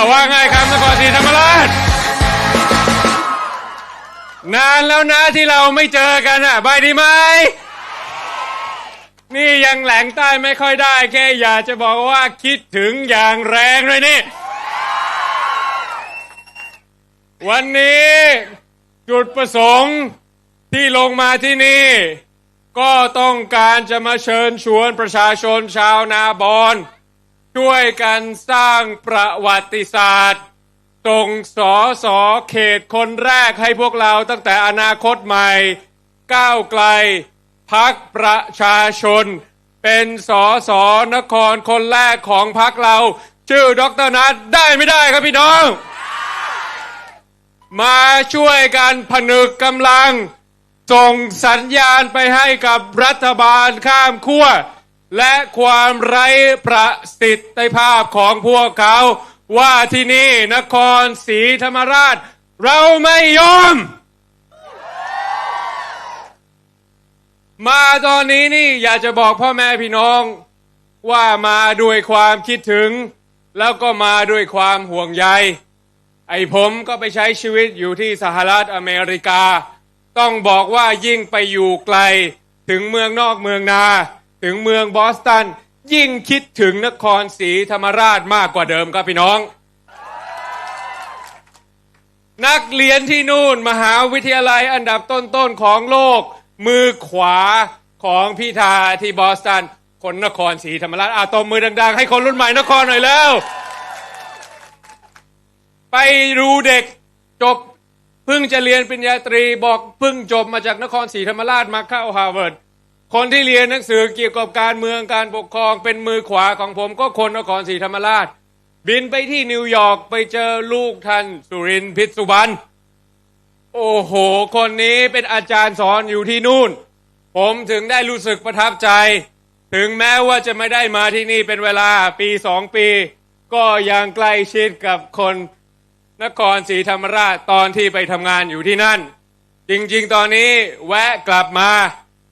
าวว่าไงครับนครศรีธรรมราช นานแล้วนะที่เราไม่เจอกันอะบายดีไหม นี่ยังแหลงใต้ไม่ค่อยได้ แค่อยากจะบอกว่าคิดถึงอย่างแรงเลยนี่ วันนี้จุดประสงค์ที่ลงมาที่นี่ ก็ต้องการจะมาเชิญชวนประชาชนชาวนาบอน ช่วยกันสร้างประวัติศาสตร์ ส่งสอสอเขตคนแรกให้พวกเราตั้งแต่อนาคตใหม่ ก้าวไกลพักประชาชน เป็นสอสอนครคนแรกของพักเรา ชื่อดรนัทได้ไม่ได้ครับพี่น้อง มาช่วยกันผนึกกำลัง ส่งสัญญาณไปให้กับรัฐบาลข้ามขั้ว และความไร้ประสิทธิภาพของพวกเขา ว่าที่นี่นครศรีธรรมราช เราไม่ยอม มาตอนนี้นี่อยากจะบอกพ่อแม่พี่น้องว่ามาด้วยความคิดถึง แล้วก็มาด้วยความห่วงใย ไอ้ผมก็ไปใช้ชีวิตอยู่ที่สหรัฐอเมริกา ต้องบอกว่ายิ่งไปอยู่ไกลถึงเมืองนอกเมืองนา ถึงเมืองบอสตัน ยิ่งคิดถึงนครศรีธรรมราชมากกว่าเดิมครับพี่น้อง นักเรียนที่นู่นมหาวิทยาลัยอันดับต้นๆของโลก มือขวาของพิธาที่บอสตัน คนนครศรีธรรมราชอาตบมือดัง ๆ ให้คนรุ่นใหม่นครหน่อยแล้ว ไปดูเด็กจบเพิ่งจะเรียนปริญญาตรีบอกเพิ่งจบมาจากนครศรีธรรมราชมาเข้าฮาร์วาร์ด คนที่เรียนหนังสือเกี่ยวกับการเมืองการปกครองเป็นมือขวาของผมก็คนนครศรีธรรมราช บินไปที่นิวยอร์กไปเจอลูกท่านสุรินทร์พิษสุวรรณโอ้โห คนนี้เป็นอาจารย์สอนอยู่ที่นู่น ผมถึงได้รู้สึกประทับใจ ถึงแม้ว่าจะไม่ได้มาที่นี่เป็นเวลาปีสองปี ก็ยังใกล้ชิดกับคนนครศรีธรรมราชตอนที่ไปทำงานอยู่ที่นั่น จริงๆ ตอนนี้แวะกลับมา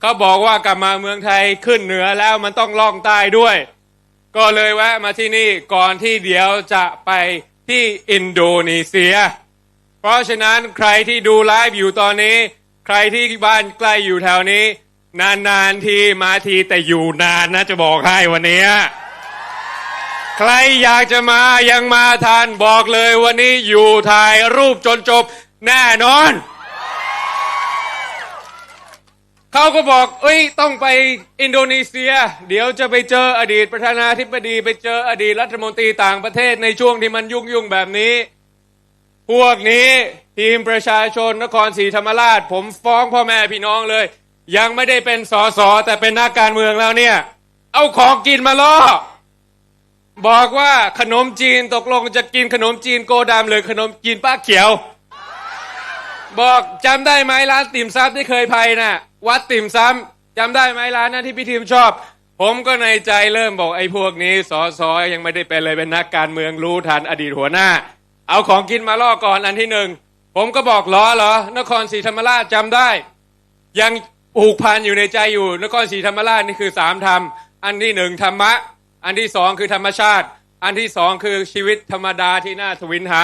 เขาบอกว่ากลับมาเมืองไทยขึ้นเหนือแล้วมันต้องล่องใต้ด้วย ก็เลยแวะมาที่นี่ก่อนที่เดี๋ยวจะไปที่อินโดนีเซีย เพราะฉะนั้นใครที่ดูไลฟ์อยู่ตอนนี้ ใครที่บ้านใกล้อยู่แถวนี้ นานๆทีมาทีแต่อยู่นานนะจะบอกให้วันนี้ใครอยากจะมายังมาทันบอกเลยวันนี้อยู่ถ่ายรูปจนจบแน่นอน เขาก็บอก เอ้ย ต้องไปอินโดนีเซีย เดี๋ยวจะไปเจออดีตประธานาธิบดี ไปเจออดีตรัฐมนตรีต่างประเทศในช่วงที่มันยุ่งยุ่งแบบนี้ พวกนี้ทีมประชาชนนครศรีธรรมราช ผมฟ้องพ่อแม่พี่น้องเลย ยังไม่ได้เป็นสอสอแต่เป็นนักการเมืองแล้วเนี่ย เอาของกินมาล่อบอกว่าขนมจีนตกลงจะกินขนมจีนโกดามหรือขนมจีนป้าเขียว บอกจำได้ไหมร้านติ่มซำที่เคยไปน่ะ วัดติ่มซำจำได้ไหมร้านนั้นที่พี่ทีมชอบ ผมก็ในใจเริ่มบอกไอ้พวกนี้สอสอยังไม่ได้เป็นเลยเป็นนักการเมืองรู้ทันอดีตหัวหน้า เอาของกินมาล่อก่อนอันที่หนึ่งผมก็บอกล้อเหรอนครศรีธรรมราชจำได้ ยังผูกพันอยู่ในใจอยู่นครศรีธรรมราชนี่คือสามธรรม อันที่หนึ่งธรรมะ อันที่สองคือธรรมชาติ อันที่สองคือชีวิตธรรมดาที่น่าทวินหา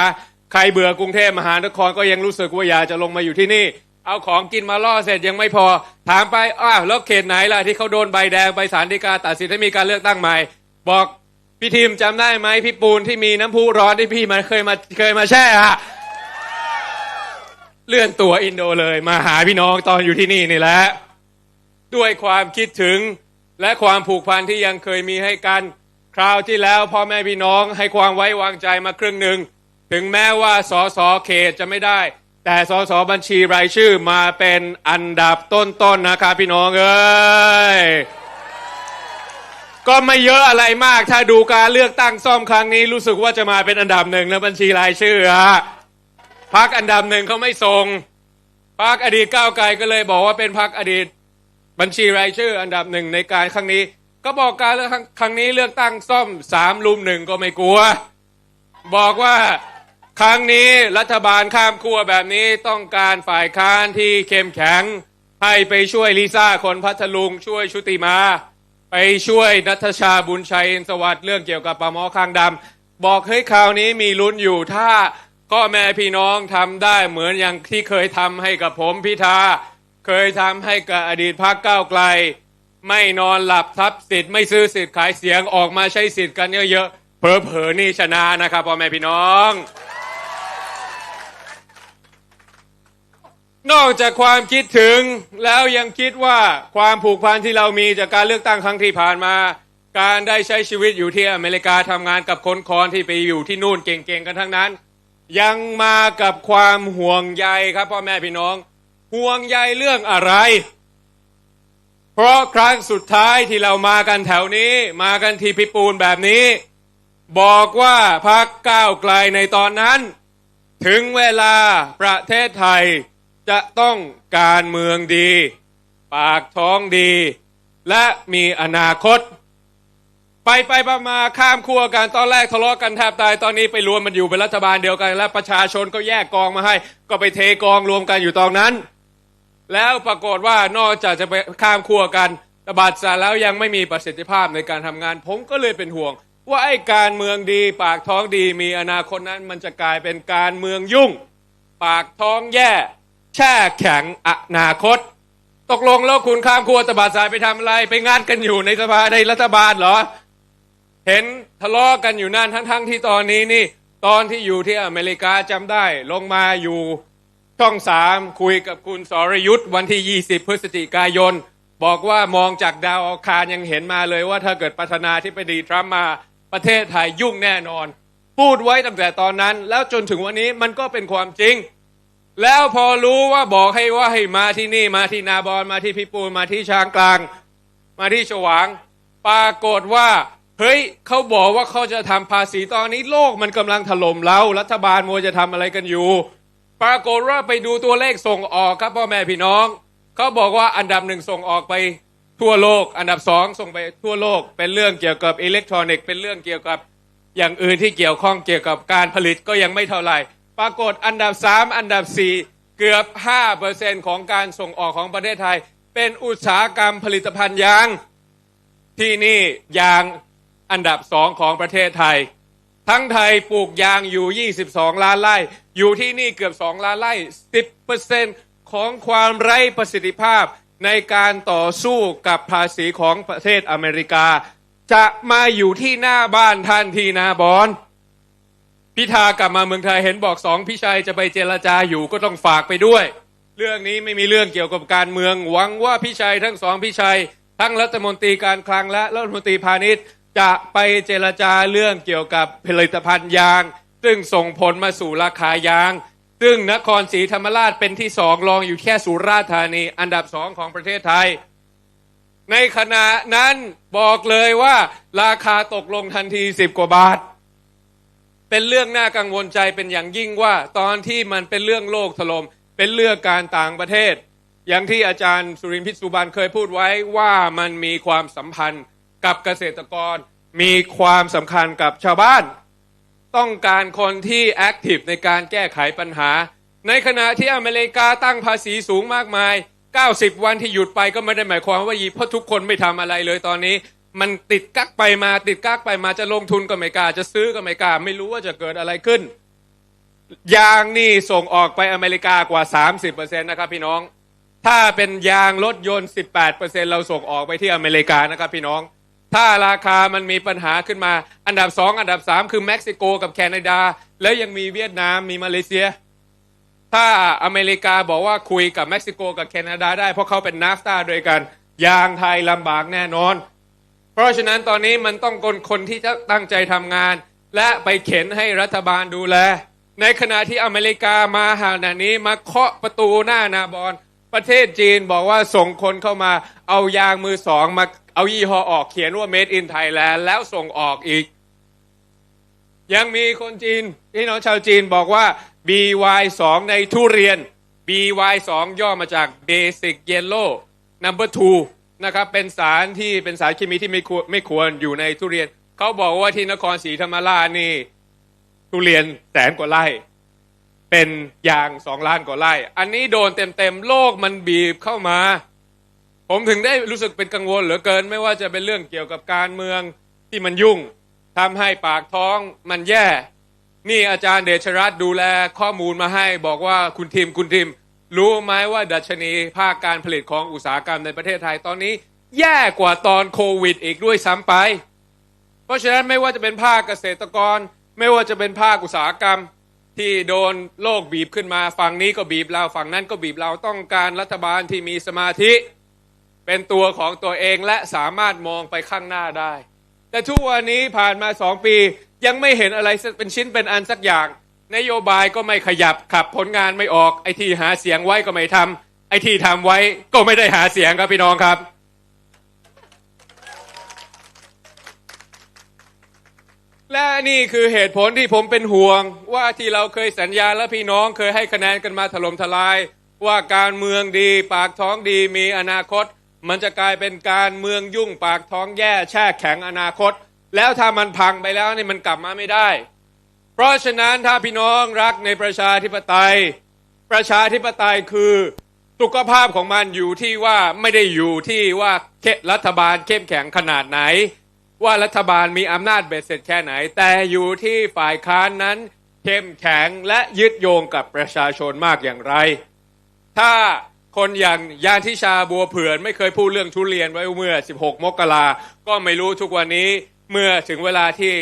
ใครเบื่อกรุงเทพมหานครก็ยังรู้สึกว่าอยากจะลงมาอยู่ที่นี่ เอาของกินมาล่อเสร็จยังไม่พอ ถามไปอ้าวแล้วเขตไหนล่ะที่เขาโดนใบแดงไปศาลฎีกาตัดสินให้มีการเลือกตั้งใหม่ บอกพี่ทีมจำได้ไหมพี่ปูนที่มีน้ำพุร้อนที่พี่มาเคยมาเคยมาแช่อะเลื่อนตัวอินโดเลยมาหาพี่น้องตอนอยู่ที่นี่นี่แหละด้วยความคิดถึงและความผูกพันที่ยังเคยมีให้กันคราวที่แล้วพ่อแม่พี่น้องให้ความไว้วางใจมาครึ่งหนึ่งถึงแม้ว่าสสเขตจะไม่ได้ แต่สสบัญชีรายชื่อมาเป็นอันดับต้นๆนนะครับ พี่น้องเอ้ยก็ไม่เยอะอะไรมาก ถ้าดูการเลือกตั้งซ่อมครั้งนี้ รู้สึกว่าจะมาเป็นอันดับหนึ่งแล้วบัญชีรายชื่อฮะพักอันดับหนึ่งเขาไม่ส่งพักอดีตก้าวไกลก็เลยบอกว่าเป็นพักอดีตบัญชีรายชื่อ อันดับหนึ่งในการครั้งนี้ ก็บอกการเลือกครั้งนี้เลือกตั้งซ่อมสามลุมหนึ่งก็ไม่กลัว บอกว่า ครั้งนี้รัฐบาลข้ามขั้วแบบนี้ต้องการฝ่ายค้านที่เข้มแข็ง ให้ไปช่วยลิซ่าคนพัทลุงช่วยชุติมา ไปช่วยนัทชาบุญชัยสวัสดิ์เรื่องเกี่ยวกับปลาหมอคางดำบอกเฮ้ยคราวนี้มีลุ้นอยู่ถ้าก็แม่พี่น้องทำได้เหมือนอย่างที่เคยทำให้กับผมพิธาเคยทำให้กับอดีตพักก้าวไกล ไม่นอนหลับทับสิทธิ์ไม่ซื้อสิทธิ์ขายเสียงออกมาใช้สิทธิ์กันเยอะๆเผลอๆนี่ชนะนะครับพ่อแม่พี่น้อง นอกจากความคิดถึงแล้วยังคิดว่าความผูกพันที่เรามีจากการเลือกตั้งครั้งที่ผ่านมา การได้ใช้ชีวิตอยู่ที่อเมริกาทำงานกับคนคอนที่ไปอยู่ที่นู่นเก่งๆกันทั้งนั้น ยังมากับความห่วงใยครับพ่อแม่พี่น้อง ห่วงใยเรื่องอะไร เพราะครั้งสุดท้ายที่เรามากันแถวนี้ มากันที่พิปูนแบบนี้ บอกว่าพักก้าวไกลในตอนนั้น ถึงเวลาประเทศไทย จะต้องการเมืองดี ปากท้องดี และมีอนาคต ไปไปมามาข้ามขั้วกันตอนแรกทะเลาะกันแทบตายตอนนี้ไปรวมมันอยู่เป็นรัฐบาลเดียวกัน และประชาชนก็แยกกองมาให้ ก็ไปเทกองรวมกันอยู่ตรงนั้น แล้วปรากฏว่านอกจากจะไปข้ามขั้วกันตบัดสาแล้วยังไม่มีประสิทธิภาพในการทำงาน ผมก็เลยเป็นห่วง ว่าไอ้การเมืองดี ปากท้องดีมีอนาคตนั้น มันจะกลายเป็นการเมืองยุ่ง ปากท้องแย่ แช่แข็งอนาคต ตกลงแล้วคุณข้ามขั้วตบัดสายไปทำอะไร ไปงานกันอยู่ในสภาในรัฐบาลเหรอ เห็นทะเลาะกันอยู่นั่นทั้งๆที่ตอนนี้นี่ ตอนที่อยู่ที่อเมริกาจำได้ ลงมาอยู่ช่องสามคุยกับคุณสรยุทธ์วันที่ 20 พฤศจิกายน บอกว่ามองจากดาวอังคารยังเห็นมาเลยว่าถ้าเกิดประธานาธิบดีทรัมป์มาประเทศไทยยุ่งแน่นอน พูดไว้ตั้งแต่ตอนนั้น แล้วจนถึงวันนี้มันก็เป็นความจริง แล้วพอรู้ว่าบอกให้ว่าให้มาที่นี่มาที่นาบอนมาที่พิปูนมาที่ช้างกลาง มาที่ฉวาง ปรากฏว่า เฮ้ยเขาบอกว่าเขาจะทำภาษีตอนนี้โลกมันกำลังถล่มเรารัฐบาลมัวจะทำอะไรกันอยู่ ปรากฏว่าไปดูตัวเลขส่งออกครับพ่อแม่พี่น้องเขาบอกว่าอันดับหนึ่งส่งออกไปทั่วโลก อันดับสองส่งไปทั่วโลก เป็นเรื่องเกี่ยวกับอิเล็กทรอนิกส์เป็นเรื่องเกี่ยวกับอย่างอื่นที่เกี่ยวข้องเกี่ยวกับการผลิตก็ยังไม่เท่าไหร่ ปรากฏอันดับสามอันดับสี่เกือบ 5%ของการส่งออกของประเทศไทย เป็นอุตสาหกรรมผลิตภัณฑ์ยาง ที่นี่ยางอันดับสองของประเทศไทย ทั้งไทยปลูกยางอยู่ 22 ล้านไร่ อยู่ที่นี่เกือบ 2 ล้านไร่ 10%ของความไร้ประสิทธิภาพในการต่อสู้กับภาษีของประเทศอเมริกา จะมาอยู่ที่หน้าบ้านท่านที่นาบอน พิธากลับมาเมืองไทยเห็นบอกสองพี่ชัยจะไปเจรจาอยู่ก็ต้องฝากไปด้วย เรื่องนี้ไม่มีเรื่องเกี่ยวกับการเมืองหวังว่าพี่ชัยทั้งสองพี่ชัยทั้งรัฐมนตรีการคลังและรัฐมนตรีพาณิชย์ จะไปเจรจาเรื่องเกี่ยวกับผลิตภัณฑ์ยาง ซึ่งส่งผลมาสู่ราคายาง ซึ่งนครศรีธรรมราชเป็นที่สองรองอยู่แค่สุราษฎร์ธานีอันดับสองของประเทศไทย ในขณะนั้นบอกเลยว่าราคาตกลงทันทีสิบกว่าบาท เป็นเรื่องน่ากังวลใจเป็นอย่างยิ่งว่าตอนที่มันเป็นเรื่องโลกถลม่มเป็นเรื่องการต่างประเทศ อย่างที่อาจารย์สุรินทร์พิษสุบานเคยพูดไว้ว่ามันมีความสัมพันธ์กับเกษตรกร มีความสำคัญกับชาวบ้าน ต้องการคนที่แอคทีฟในการแก้ไขปัญหา ในขณะที่อเมริกาตั้งภาษีสูงมากมาย 90 วันที่หยุดไปก็ไม่ได้หมายความว่ายีเพราะทุกคนไม่ทำอะไรเลยตอนนี้ มันติดกักไปมาติดกักไปมาจะลงทุนก็ไม่กล้าจะซื้อก็ไม่กล้าไม่รู้ว่าจะเกิดอะไรขึ้น ยางนี่ส่งออกไปอเมริกากว่า 30%นะครับพี่น้อง ถ้าเป็นยางรถยนต์ 18%เราส่งออกไปที่อเมริกานะครับพี่น้อง ถ้าราคามันมีปัญหาขึ้นมา อันดับ 2 อันดับ 3 คือเม็กซิโกกับแคนาดา แล้วยังมีเวียดนามมีมาเลเซีย ถ้าอเมริกาบอกว่าคุยกับเม็กซิโกกับแคนาดาได้เพราะเขาเป็นนาฟตาด้วยกัน ยางไทยลำบากแน่นอน เพราะฉะนั้นตอนนี้มันต้องคนคนที่จะตั้งใจทำงาน และไปเข็นให้รัฐบาลดูแล ในขณะที่อเมริกามาหานานี้มาเคาะประตูหน้านาบอนประเทศจีนบอกว่าส่งคนเข้ามาเอายางมือสองมาเอายี่ห้อออกเขียนว่า made in Thailand แล้วส่งออกอีก ยังมีคนจีนพี่น้องชาวจีนบอกว่า BY2 ในทุเรียน BY2 ย่อมาจาก Basic Yellow Number 2 นะครับเป็นสารที่เป็นสารเคมีที่ไม่ควรไม่ควรอยู่ในทุเรียนเขาบอกว่าที่นครศรีธรรมราชนี่ ทุเรียนแสนกว่าไร่ เป็นยางสองล้านกว่าไร่ อันนี้โดนเต็มๆโลกมันบีบเข้ามา ผมถึงได้รู้สึกเป็นกังวลเหลือเกิน ไม่ว่าจะเป็นเรื่องเกี่ยวกับการเมืองที่มันยุ่งทำให้ปากท้องมันแย่ นี่อาจารย์เดชรัตน์ดูแลข้อมูลมาให้ บอกว่าคุณทีมคุณทีม รู้ไหมว่าดัชนีภาคการผลิตของอุตสาหกรรมในประเทศไทยตอนนี้ แย่กว่าตอนโควิด อีกด้วยซ้ำไป เพราะฉะนั้นไม่ว่าจะเป็นภาคเกษตรกร ไม่ว่าจะเป็นภาคอุตสาหกรรมที่โดนโลกบีบขึ้นมา ฝั่งนี้ก็บีบเรา ฝั่งนั้นก็บีบเราต้องการรัฐบาลที่มีสมาธิ เป็นตัวของตัวเองและสามารถมองไปข้างหน้าได้ แต่ทุกวันนี้ผ่านมาสองปียังไม่เห็นอะไรเป็นชิ้นเป็นอันสักอย่าง นโยบายก็ไม่ขยับขับผลงานไม่ออกไอที่หาเสียงไว้ก็ไม่ทำไอที่ทำไว้ก็ไม่ได้หาเสียงครับพี่น้องครับ และนี่คือเหตุผลที่ผมเป็นห่วง ว่าที่เราเคยสัญญาและพี่น้องเคยให้คะแนนกันมาถล่มทลาย ว่าการเมืองดี ปากท้องดีมีอนาคต มันจะกลายเป็นการเมืองยุ่งปากท้องแย่แช่แข็งอนาคต แล้วถ้ามันพังไปแล้วนี่มันกลับมาไม่ได้ เพราะฉะนั้นถ้าพี่น้องรักในประชาธิปไตย ประชาธิปไตยคือสุขภาพของมันอยู่ที่ว่าไม่ได้อยู่ที่ว่าเรัฐบาลเข้มแข็งขนาดไหน ว่ารัฐบาลมีอำนาจเบ็ดเสร็จแค่ไหน แต่อยู่ที่ฝ่ายค้านนั้นเข้มแข็งและยึดโยงกับประชาชนมากอย่างไร ถ้าคนอย่างยานทิชาบัวเผื่อนไม่เคยพูดเรื่องทุเรียนไว้เมื่อ 16 มกราก็ไม่รู้ทุกวันนี้เมื่อถึงเวลาที่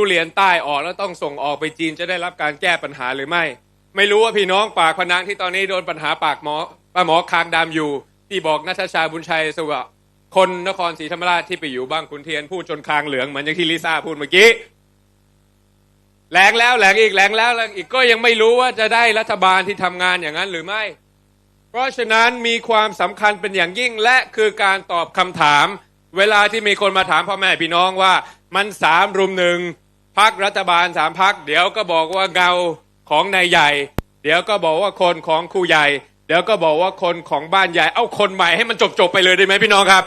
ทุเรียนใต้ออกแล้วต้องส่งออกไปจีนจะได้รับการแก้ปัญหาหรือไม่ ไม่รู้ว่าพี่น้องปากพนังที่ตอนนี้โดนปัญหาปากหมอป้าหมอคางดำอยู่ที่บอกนัทชาบุญชัยสวะคนนครศรีธรรมราชที่ไปอยู่บ้างคุณเทียนพูดจนคางเหลืองเหมือนอย่างที่ลิซ่าพูดเมื่อกี้แหลงแล้วแหลงอีกแหลงแล้วแหลงอีกก็ยังไม่รู้ว่าจะได้รัฐบาลที่ทำงานอย่างนั้นหรือไม่ เพราะฉะนั้นมีความสำคัญเป็นอย่างยิ่งและคือการตอบคำถาม เวลาที่มีคนมาถามพ่อแม่พี่น้องว่ามันสามรุมหนึ่ง พักรัฐบาลสามพักเดี๋ยวก็บอกว่าเงาของนายใหญ่ เดี๋ยวก็บอกว่าคนของครูใหญ่ เดี๋ยวก็บอกว่าคนของบ้านใหญ่ เอาคนใหม่ให้มันจบจบไปเลยได้ไหมพี่น้องครับ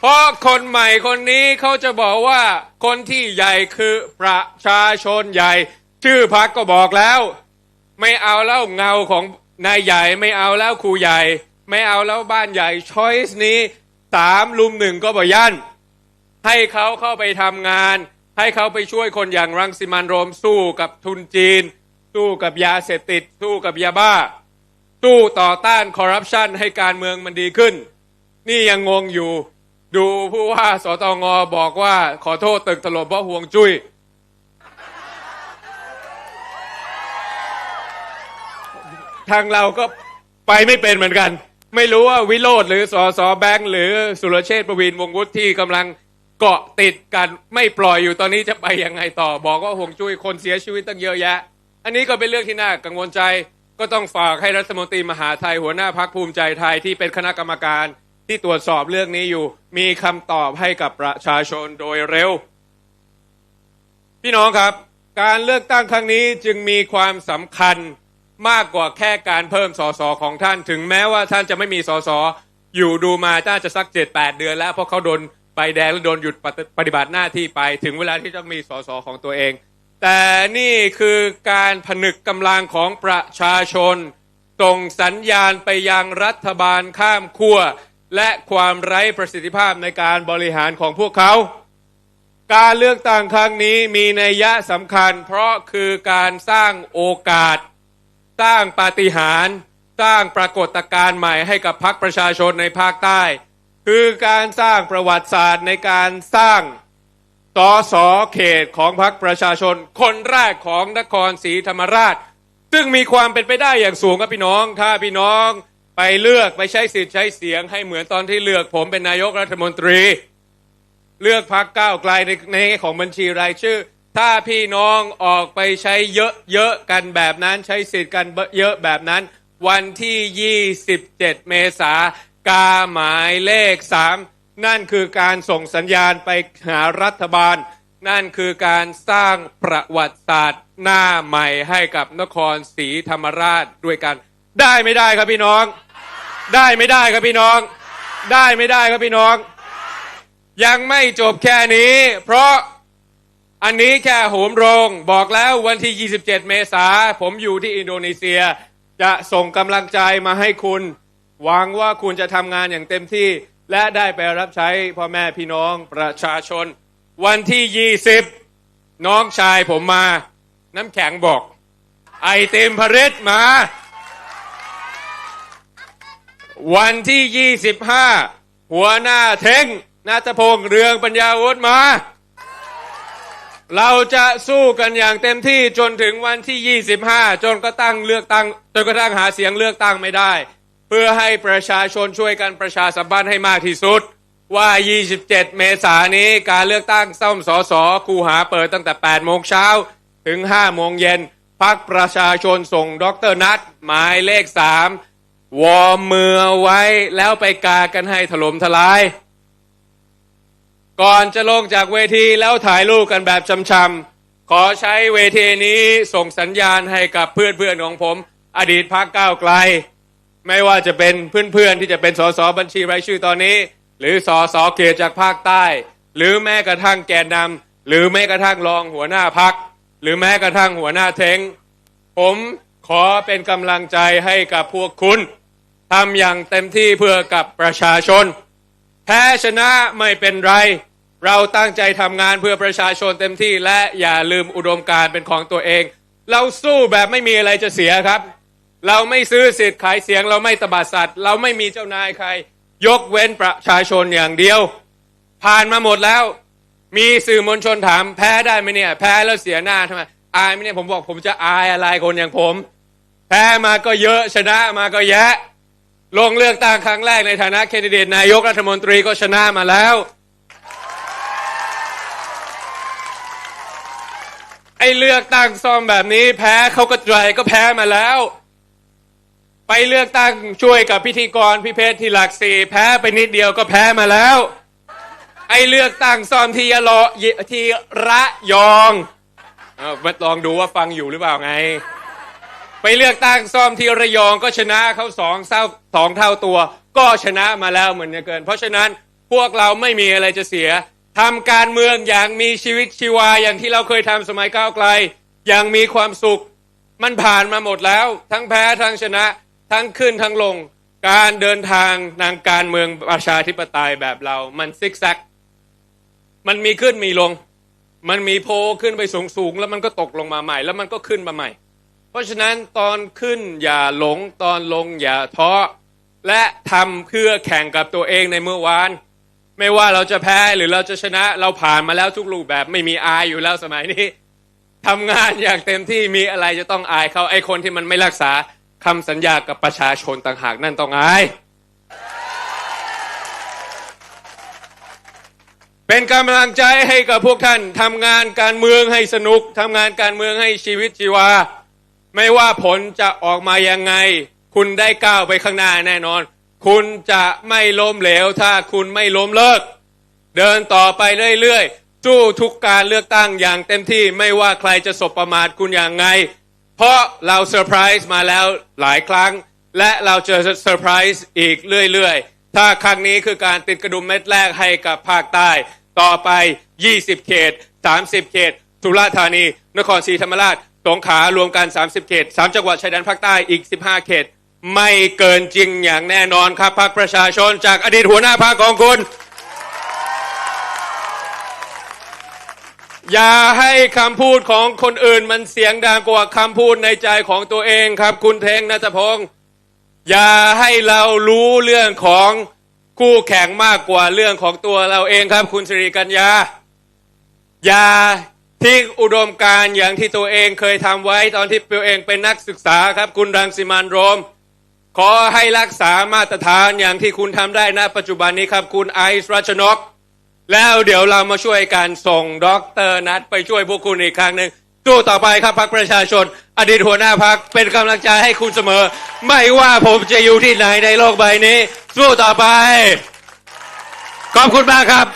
เพราะคนใหม่คนนี้เขาจะบอกว่าคนที่ใหญ่คือประชาชนใหญ่ ชื่อพักก็บอกแล้ว ไม่เอาแล้วเงาของนายใหญ่ไม่เอาแล้วครูใหญ่ ไม่เอาแล้วบ้านใหญ่ช้อยส์นี้สามลุมหนึ่งก็บอกยัน ให้เขาเข้าไปทำงาน ให้เขาไปช่วยคนอย่างรังสิมันโรมสู้กับทุนจีน สู้กับยาเสพติด สู้กับยาบ้า สู้ต่อต้านคอร์รัปชันให้การเมืองมันดีขึ้น นี่ยังงงอยู่ ดูผู้ว่าสตงบอกว่าขอโทษตึกถล่มเพราะห่วงจุย้ยทางเราก็ไปไม่เป็นเหมือนกัน ไม่รู้ว่าวิโรธหรือสอสอแบงค์หรือสุรเชษฐ์ประวินวงศ์วุฒิที่กำลัง เกาะติดกันไม่ปล่อยอยู่ตอนนี้จะไปยังไงต่อ บอกว่าห่วงจุ้ยคนเสียชีวิตตั้งเยอะแยะ อันนี้ก็เป็นเรื่องที่น่ากังวลใจก็ต้องฝากให้รัฐมนตรีมหาไทยหัวหน้าพักภูมิใจไทยที่เป็นคณะกรรมการที่ตรวจสอบเรื่องนี้อยู่ มีคำตอบให้กับประชาชนโดยเร็ว พี่น้องครับ การเลือกตั้งครั้งนี้จึงมีความสำคัญมากกว่าแค่การเพิ่มสสของท่านถึงแม้ว่าท่านจะไม่มีสสอยู่ดูมาน่าจะสักเจ็ดแปดเดือนแล้วเพราะเขาโดน ใบแดงและโดนหยุดปฏิบัติหน้าที่ไปถึงเวลาที่จะมีสสของตัวเอง แต่นี่คือการผนึกกำลังของประชาชนส่งสัญญาณไปยังรัฐบาลข้ามขั้วและความไร้ประสิทธิภาพในการบริหารของพวกเขา การเลือกตั้งครั้งนี้มีนัยยะสำคัญ เพราะคือการสร้างโอกาส สร้างปาฏิหาริย์สร้างปรากฏการณ์ใหม่ให้กับพรรคประชาชนในภาคใต้ คือการสร้างประวัติศาสตร์ในการสร้างสอสอเขตของพรรคประชาชน คนแรกของนครศรีธรรมราช ซึ่งมีความเป็นไปได้อย่างสูงครับพี่น้อง ถ้าพี่น้องไปเลือกไปใช้สิทธิ์ใช้เสียงให้เหมือนตอนที่เลือกผมเป็นนายกรัฐมนตรี เลือกพักก้าวไกลในในแง่ของบัญชีรายชื่อ ถ้าพี่น้องออกไปใช้เยอะๆกันแบบนั้นใช้สิทธิ์กันเยอะแบบนั้น วันที่ 27 เมษา กาหมายเลข3นั่นคือการส่งสัญญาณไปหารัฐบาล นั่นคือการสร้างประวัติศาสตร์หน้าใหม่ให้กับนครศรีธรรมราชด้วยกัน ได้ไม่ได้ครับพี่น้อง ได้ไม่ได้ครับพี่น้อง ได้ไม่ได้ครับพี่น้อง ยังไม่จบแค่นี้ เพราะอันนี้แค่โหมโรง บอกแล้ววันที่ 27 เมษาผมอยู่ที่อินโดนีเซีย จะส่งกำลังใจมาให้คุณ หวังว่าคุณจะทำงานอย่างเต็มที่ และได้ไปรับใช้พ่อแม่พี่น้องประชาชน วันที่ 20 น้องชายผมมา น้ำแข็งบอก ไอเติมพริตมา วันที่ 25 หัวหน้าเท้งนาตพงษ์เรืองปัญญาวุฒิมา เราจะสู้กันอย่างเต็มที่จนถึงวันที่ 25 จนก็ตั้งเลือกตั้งจนกระทั่งหาเสียงเลือกตั้งไม่ได้ เพื่อให้ประชาชนช่วยกันประชาสัมพันธ์ให้มากที่สุด ว่า 27 เมษายนนี้การเลือกตั้งซ่อมสอสอคูหาเปิดตั้งแต่ 8 โมงเช้า ถึง 5 โมงเย็นพักประชาชนส่งดรนัทหมายเลข 3 วอมมือไว้แล้วไปกากันให้ถล่มทลาย ก่อนจะลงจากเวทีแล้วถ่ายรูปกันแบบช้ำๆขอใช้เวทีนี้ส่งสัญญาณให้กับเพื่อนๆของผม อดีตพักก้าวไกล ไม่ว่าจะเป็นเพื่อนๆที่จะเป็นสสบัญชีรายชื่อตอนนี้ หรือสสเขตจากภาคใต้ หรือแม้กระทั่งแกนนำหรือแม้กระทั่งรองหัวหน้าพัก หรือแม้กระทั่งหัวหน้าเทงผมขอเป็นกำลังใจให้กับพวกคุณทำอย่างเต็มที่เพื่อกับประชาชน แพ้ชนะไม่เป็นไร เราตั้งใจทำงานเพื่อประชาชนเต็มที่และอย่าลืมอุดมการณ์เป็นของตัวเอง เราสู้แบบไม่มีอะไรจะเสียครับ เราไม่ซื้อสิทธิ์ขายเสียง เราไม่ตบัดสัตว์เราไม่มีเจ้านายใคร ยกเว้นประชาชนอย่างเดียว ผ่านมาหมดแล้ว มีสื่อมวลชนถามแพ้ได้ไหมเนี่ย แพ้แล้วเสียหน้าทำไมอายไหมเนี่ยผมบอกผมจะอายอะไรคนอย่างผม แพ้มาก็เยอะชนะมาก็แยะ ลงเลือกตั้งครั้งแรกในฐานะแคนดิเดตนายกรัฐมนตรีก็ชนะมาแล้วไอ้เลือกตั้งซ่อมแบบนี้แพ้เขาก็ใจก็แพ้มาแล้ว ไปเลือกตั้งช่วยกับพิธีกรพี่เพชรที่หลักสี่แพ้ไปนิดเดียวก็แพ้มาแล้ว ไอ้เลือกตั้งซ่อมที่ยะลอที่ระยองเอามาลองดูว่าฟังอยู่หรือเปล่าไง ไปเลือกตั้งซ่อมที่ระยองก็ชนะเขาสองเท่าสองเท่าตัว ก็ชนะมาแล้วเหมือนกันเพราะฉะนั้นพวกเราไม่มีอะไรจะเสียทำการเมืองอย่างมีชีวิตชีวาอย่างที่เราเคยทำสมัยก้าวไกล อย่างมีความสุข มันผ่านมาหมดแล้ว ทั้งแพ้ทั้งชนะ ทั้งขึ้นทั้งลงการเดินทางทางการเมืองประชาธิปไตยแบบเรา มันซิกแซก มันมีขึ้นมีลง มันมีโพขึ้นไปสูงสูงแล้วมันก็ตกลงมาใหม่ แล้วมันก็ขึ้นมาใหม่ เพราะฉะนั้นตอนขึ้นอย่าหลงตอนลงอย่าท้อและทำเพื่อแข่งกับตัวเองในเมื่อวาน ไม่ว่าเราจะแพ้หรือเราจะชนะเราผ่านมาแล้วทุกรูปแบบไม่มีอายอยู่แล้วสมัยนี้ทำงานอย่างเต็มที่มีอะไรจะต้องอายเขาไอ้คนที่มันไม่รักษา คำสัญญากับประชาชนต่างหากนั่นต้องอาย เป็นกำลังใจให้กับพวกท่านทำงานการเมืองให้สนุกทำงานการเมืองให้ชีวิตชีวา ไม่ว่าผลจะออกมายังไง คุณได้ก้าวไปข้างหน้าแน่นอน คุณจะไม่ล้มเหลวถ้าคุณไม่ล้มเลิก เดินต่อไปเรื่อยๆสู้ทุกการเลือกตั้งอย่างเต็มที่ไม่ว่าใครจะสบประมาทคุณอย่างไง เพราะเราเซอร์ไพรส์มาแล้วหลายครั้ง และเราจะเซอร์ไพรส์อีกเรื่อยๆ ถ้าครั้งนี้คือการติดกระดุมเม็ดแรกให้กับภาคใต้ ต่อไป 20 เขต 30 เขตสุราษฎร์ธานี นครศรีธรรมราชสงขลารวมกัน 30 เขต 3 จังหวัดชายแดนภาคใต้อีก 15 เขต ไม่เกินจริงอย่างแน่นอนครับพรรคประชาชนจากอดีตหัวหน้าพรรคของคุณ อย่าให้คำพูดของคนอื่นมันเสียงดังกว่าคำพูดในใจของตัวเองครับ คุณเทงนัทพงศ์อย่าให้เรารู้เรื่องของคู่แข่งมากกว่าเรื่องของตัวเราเองครับ คุณสิริกัญญาอย่าทิ้งอุดมการณ์อย่างที่ตัวเองเคยทำไว้ตอนที่ตัวเองเป็นนักศึกษาครับ คุณรังสิมันโรม ขอให้รักษามาตรฐานอย่างที่คุณทำได้ณปัจจุบันนี้ครับ คุณไอซ์รัชนก แล้วเดี๋ยวเรามาช่วยการส่งด็อกเตอร์นัดไปช่วยพวกคุณอีกครั้งหนึ่งสู้ต่อไปครับพรรคประชาชน อดีตหัวหน้าพักเป็นกำลังใจให้คุณเสมอ ไม่ว่าผมจะอยู่ที่ไหนในโลกใบนี้ สู้ต่อไป ขอบคุณมากครับ